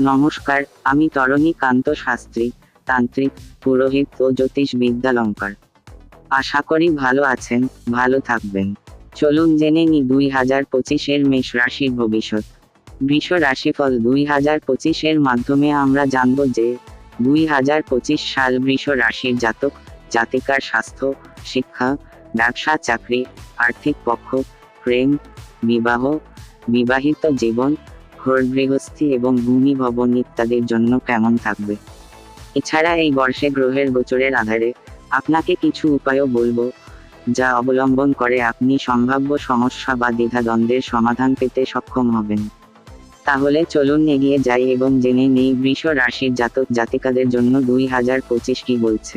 নমস্কার, আমি তরণী কান্ত শাস্ত্রী, তান্ত্রিক, পুরোহিত ও জ্যোতিষ বিদ্যালঙ্কার আশা করি ভালো আছেন, ভালো থাকবেন। চলুন জেনে নি দুই হাজার পঁচিশের মেষ রাশির ভবিষ্যৎ। বৃষ রাশিফল দুই হাজার পঁচিশের মাধ্যমে আমরা জানব যে, দুই হাজার পঁচিশ সাল বৃষ রাশির জাতক, জাতিকার স্বাস্থ্য, শিক্ষা, ব্যবসা, চাকরি, আর্থিক পক্ষ, প্রেম, বিবাহ, বিবাহিত জীবন ঘর গৃহস্থী এবং ভূমি ভবন ইত্যাদির জন্য কেমন থাকবে? এছাড়া এই বর্ষে গ্রহের গোচরের আধারে আপনাকে কিছু উপায়ও বলব, যা অবলম্বন করে আপনি সম্ভাব্য সমস্যা বা দ্বিধাদ্বন্দ্বের সমাধান পেতে সক্ষম হবেন। তাহলে চলুন এগিয়ে যাই এবং জেনে নেই বৃষ রাশির জাতক জাতিকাদের জন্য দুই হাজার পঁচিশ কি বলছে।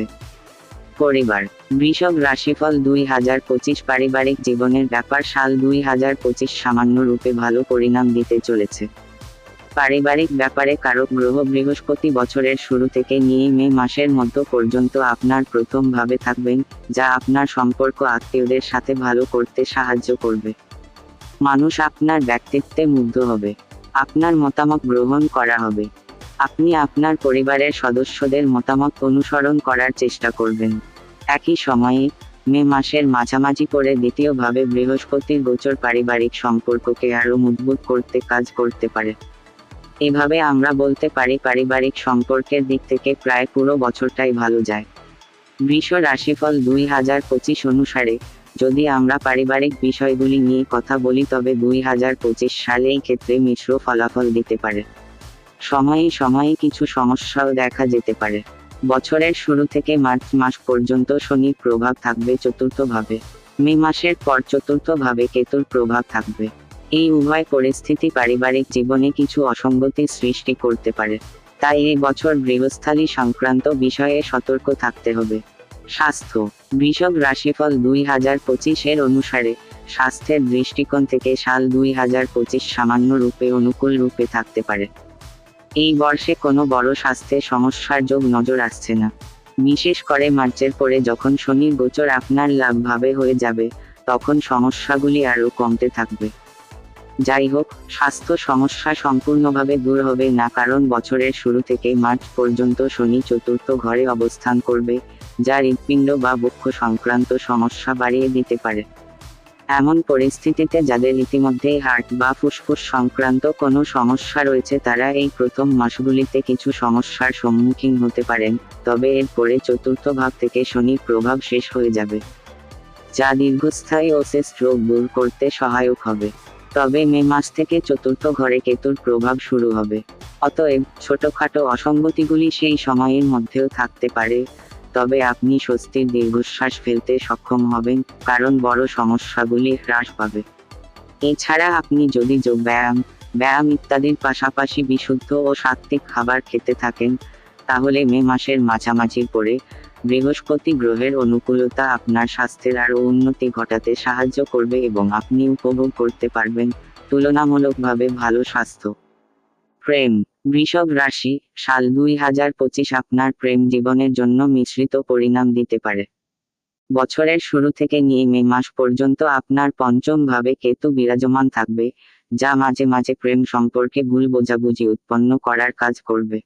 পরিবার বৃষভ রাশিফল দুই হাজার পঁচিশ পারিবারিক জীবনের ব্যাপার সাল দুই হাজার পঁচিশ সামান্য রূপে ভালো পরিণাম দিতে চলেছে। পারিবারিক ব্যাপারে কারক গ্রহ বৃহস্পতি বছরের শুরু থেকে নিয়ে মে মাসের মধ্য পর্যন্ত আপনার প্রথম ভাবে থাকবেন, যা আপনার সম্পর্ক আত্মীয়দের সাথে ভালো করতে সাহায্য করবে। মানুষ আপনার ব্যক্তিত্বে মুগ্ধ হবে। আপনার মতামত গ্রহণ করা হবে। আপনি আপনার পরিবারের সদস্যদের মতামত অনুসরণ করার চেষ্টা করবেন। একই সময়ে, মে মাসের মাঝামাঝি করে দ্বিতীয়ভাবে বৃহস্পতির গোচর পারিবারিক সম্পর্ককে আরও মজবুত করতে কাজ করতে পারে। এভাবে আমরা বলতে পারি পারিবারিক সম্পর্কের দিক থেকে প্রায় পুরো বছরটাই ভালো যায়। বৃষ রাশিফল দুই হাজার পঁচিশ অনুসারে, যদি আমরা পারিবারিক বিষয়গুলি নিয়ে কথা বলি তবে দুই হাজার পঁচিশ সালে এই ক্ষেত্রে মিশ্র ফলাফল দিতে পারে। সময়ে সময়ে কিছু সমস্যাও দেখা যেতে পারে। বছরের শুরু থেকে মার্চ মাস পর্যন্ত শনির প্রভাব থাকবে চতুর্থভাবে। মে মাসের পর চতুর্থভাবে কেতুর প্রভাব থাকবে। এই উভয় পরিস্থিতি পারিবারিক জীবনে কিছু অসঙ্গতি সৃষ্টি করতে পারে। তাই এই বছর গৃহস্থালী সংক্রান্ত বিষয়ে সতর্ক থাকতে হবে। স্বাস্থ্য। বৃষভ রাশিফল দুই হাজার পঁচিশের অনুসারে, স্বাস্থ্যের দৃষ্টিকোণ থেকে সাল দুই হাজার পঁচিশ সামান্য রূপে অনুকূল রূপে থাকতে পারে। এই বর্ষে কোনো বড় স্বাস্থ্যের সমস্যার যোগ নজর আসছে না। বিশেষ করে মার্চের পরে যখন শনির গোচর আপনার লাভভাবে হয়ে যাবে, তখন সমস্যাগুলি আরও কমতে থাকবে। যাই হোক, স্বাস্থ্য সমস্যা সম্পূর্ণভাবে দূর হবে না, কারণ বছরের শুরু থেকে মার্চ পর্যন্ত শনি চতুর্থ ঘরে অবস্থান করবে, যা হৃৎপিণ্ড বা বক্ষ সংক্রান্ত সমস্যা বাড়িয়ে দিতে পারে। এমন পরিস্থিতিতে যাদের ইতিমধ্যেই হার্ট বা ফুসফুস সংক্রান্ত কোনো সমস্যা রয়েছে, তারা এই প্রথম মাসগুলিতে কিছু সমস্যার সম্মুখীন হতে পারেন, তবে এরপরে চতুর্থ ভাব থেকে শনির প্রভাব শেষ হয়ে যাবে, যা দীর্ঘস্থায়ী ওসেস রোগ দূর করতে সহায়ক হবে। তবে মে মাস থেকে চতুর্থ ঘরে কেতুর প্রভাব শুরু হবে। অতএব ছোটখাটো অসঙ্গতিগুলি সেই সময়ের মধ্যেও থাকতে পারে। তবে আপনি স্বস্তির দীর্ঘশ্বাস ফেলতে সক্ষম হবেন, কারণ বড় সমস্যাগুলি হ্রাস পাবে। এছাড়া আপনি যদি যোগ ব্যায়াম ব্যায়াম ইত্যাদির পাশাপাশি বিশুদ্ধ ও সাত্ত্বিক খাবার খেতে থাকেন, তাহলে মে মাসের মাঝামাঝি পরে বৃহস্পতি গ্রহের অনুকূলতা আপনার স্বাস্থ্যের আরও উন্নতি ঘটাতে সাহায্য করবে এবং আপনি উপভোগ করতে পারবেন তুলনামূলকভাবে ভালো স্বাস্থ্য। প্রেম বৃষভ রাশি, সাল দুই হাজার পঁচিশ আপনার প্রেম জীবনের জন্য মিশ্রিত পরিণাম দিতে পারে। বছরের শুরু থেকে নিয়ে মে মাস পর্যন্ত আপনার পঞ্চম ভাবে কেতু বিরাজমান থাকবে, যা মাঝে মাঝে প্রেম সম্পর্কে ভুল বোঝাবুঝি উৎপন্ন করার কাজ করবে।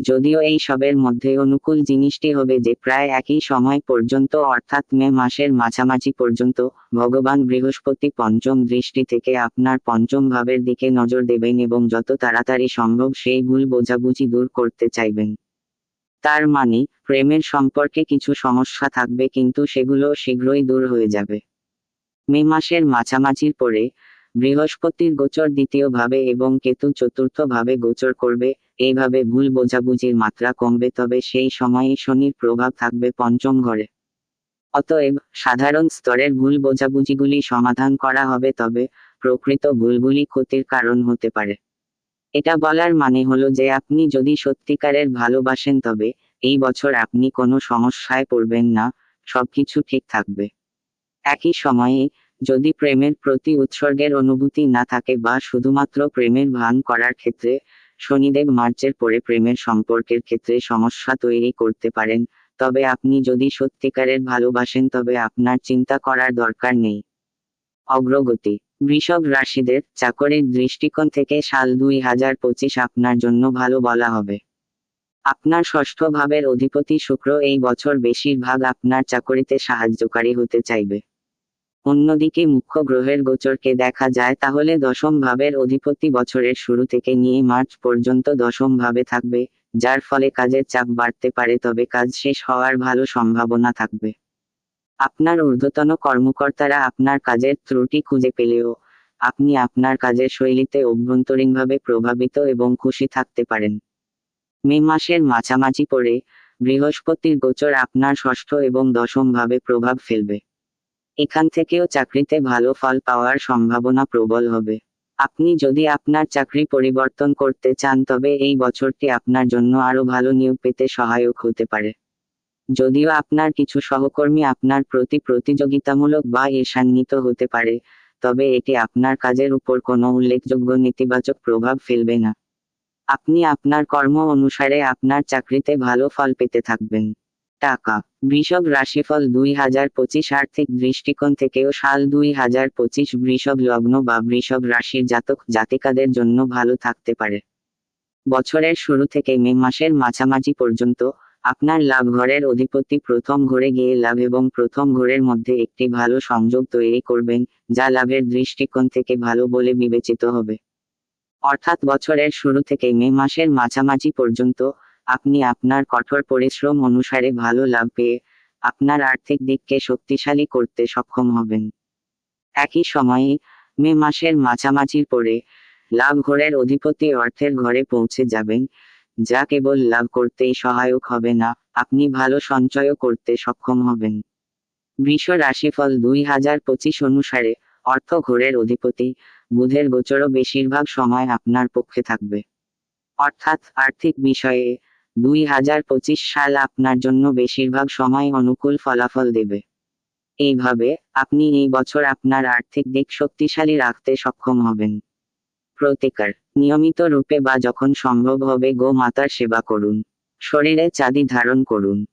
যদিও এই সবের মধ্যে অনুকূল জিনিসটি হবে যে প্রায় একই সময় পর্যন্ত অর্থাৎ মে মাসের মাঝামাঝি পর্যন্ত ভগবান বৃহস্পতি পঞ্চম দৃষ্টি থেকে আপনার পঞ্চম ভাবের দিকে নজর দেবেন এবং যত তাড়াতাড়ি সম্ভব সেই ভুল বোঝাবুঝি দূর করতে চাইবেন। তার মানে প্রেমের সম্পর্কে কিছু সমস্যা থাকবে কিন্তু সেগুলো শীঘ্রই দূর হয়ে যাবে। মে মাসের মাঝামাঝির পরে বৃহস্পতির গোচর দ্বিতীয়ভাবে এবং কেতু চতুর্থভাবে গোচর করবে, এইভাবে ভুল বোঝাবুঝির মাত্রা কমবে তবে সেই সময়ে শনির প্রভাব থাকবে পঞ্চম ঘরে। অতএব, সাধারণ স্তরের ভুল বোঝাবুঝিগুলি সমাধান করা হবে তবে প্রকৃত ভুলগুলি ক্ষতির কারণ হতে পারে। এটা বলার মানে হলো যে আপনি যদি সত্যিকারের ভালোবাসেন তবে এই বছর আপনি কোনো সমস্যায় পড়বেন না, সবকিছু ঠিক থাকবে। একই সময়ে যদি প্রেমের প্রতি উৎসর্গের অনুভূতি না থাকে বা শুধুমাত্র প্রেমের ভান করার ক্ষেত্রে শনিদেব মার্চের পরে প্রেমের সম্পর্কের ক্ষেত্রে সমস্যা তৈরি করতে পারেন, তবে আপনি যদি সত্যিকারের ভালোবাসেন তবে আপনার চিন্তা করার দরকার নেই। অগ্রগতি, বৃষভ রাশিদের চাকরির দৃষ্টিকোণ থেকে সাল দুই হাজার পঁচিশ আপনার জন্য ভালো বলা হবে। আপনার ষষ্ঠ ভাবের অধিপতি শুক্র এই বছর বেশিরভাগ আপনার চাকরিতে সাহায্যকারী হতে চাইবে। অন্যদিকে মুখ্য গ্রহের গোচরকে দেখা যায়, তাহলে দশম ভাবের অধিপতি বছরের শুরু থেকে নিয়ে মার্চ পর্যন্ত দশম ভাবে থাকবে, যার ফলে কাজের চাপ বাড়তে পারে, তবে কাজ শেষ হওয়ার ভালো সম্ভাবনা থাকবে। আপনার ঊর্ধ্বতন কর্মকর্তারা আপনার কাজের ত্রুটি খুঁজে পেলেও, আপনি আপনার কাজের শৈলীতে অভ্যন্তরীণভাবে প্রভাবিত এবং খুশি থাকতে পারেন। মে মাসের মাঝামাঝি পরে বৃহস্পতির গোচর আপনার ষষ্ঠ এবং দশম ভাবে প্রভাব ফেলবে। এখান থেকেও চাকরিতে ভালো ফল পাওয়ার সম্ভাবনা প্রবল হবে। আপনি যদি আপনার চাকরি পরিবর্তন করতে চান, তবে এই বছরটি আপনার জন্য আরও ভালো নিয়োগ পেতে সহায়ক হতে পারে। যদিও আপনার কিছু সহকর্মী আপনার প্রতি প্রতিযোগিতামূলক বা ঈর্ষান্বিত হতে পারে, তবে এটি আপনার কাজের উপর কোনো উল্লেখযোগ্য নেতিবাচক প্রভাব ফেলবে না। আপনি আপনার কর্ম অনুসারে আপনার চাকরিতে ভালো ফল পেতে থাকবেন। টাকা। বৃষভ রাশিফল দুই হাজার পঁচিশ আর্থিক দৃষ্টিকোণ থেকেও সাল দুই হাজার পঁচিশ বৃষভ লগ্ন বা বৃষভ রাশির জাতক জাতিকাদের জন্য ভালো থাকতে পারে। বছরের শুরু থেকে মে মাসের মাঝামাঝি পর্যন্ত আপনার লাভ ঘরের অধিপতি প্রথম ঘরে গিয়ে লাভ এবং প্রথম ঘরের মধ্যে একটি ভালো সংযোগ তৈরি করবেন, যা লাভের দৃষ্টিকোণ থেকে ভালো বলে বিবেচিত হবে। অর্থাৎ বছরের শুরু থেকে মে মাসের মাঝামাঝি পর্যন্ত আপনি আপনার কঠোর পরিশ্রম অনুসারে ভালো লাভ পেয়ে আপনার আর্থিক দিককে শক্তিশালী করতে সক্ষম হবেন। একই সময়ে, মে মাসের মাঝামাঝির পরে লাভ ঘরের অধিপতি অর্থের ঘরে পৌঁছে যাবেন, যা কেবল লাভ করতেই সহায়ক হবে না, আপনি ভালো সঞ্চয়ও করতে সক্ষম হবেন। বৃষ রাশিফল দুই হাজার পঁচিশ অনুসারে অর্থ ঘোরের অধিপতি, বুধের গোচরও বেশিরভাগ সময় আপনার পক্ষে থাকবে। অর্থাৎ আর্থিক বিষয়ে দুই হাজার পঁচিশ সাল আপনার জন্য বেশিরভাগ সময় অনুকূল ফলাফল দেবে। এইভাবে, আপনি এই বছর আপনার আর্থিক দিক শক্তিশালী রাখতে সক্ষম হবেন। প্রতিকার, নিয়মিত রূপে বা যখন সম্ভব হবে গো মাতার সেবা করুন। শরীরে চাঁদি ধারণ করুন।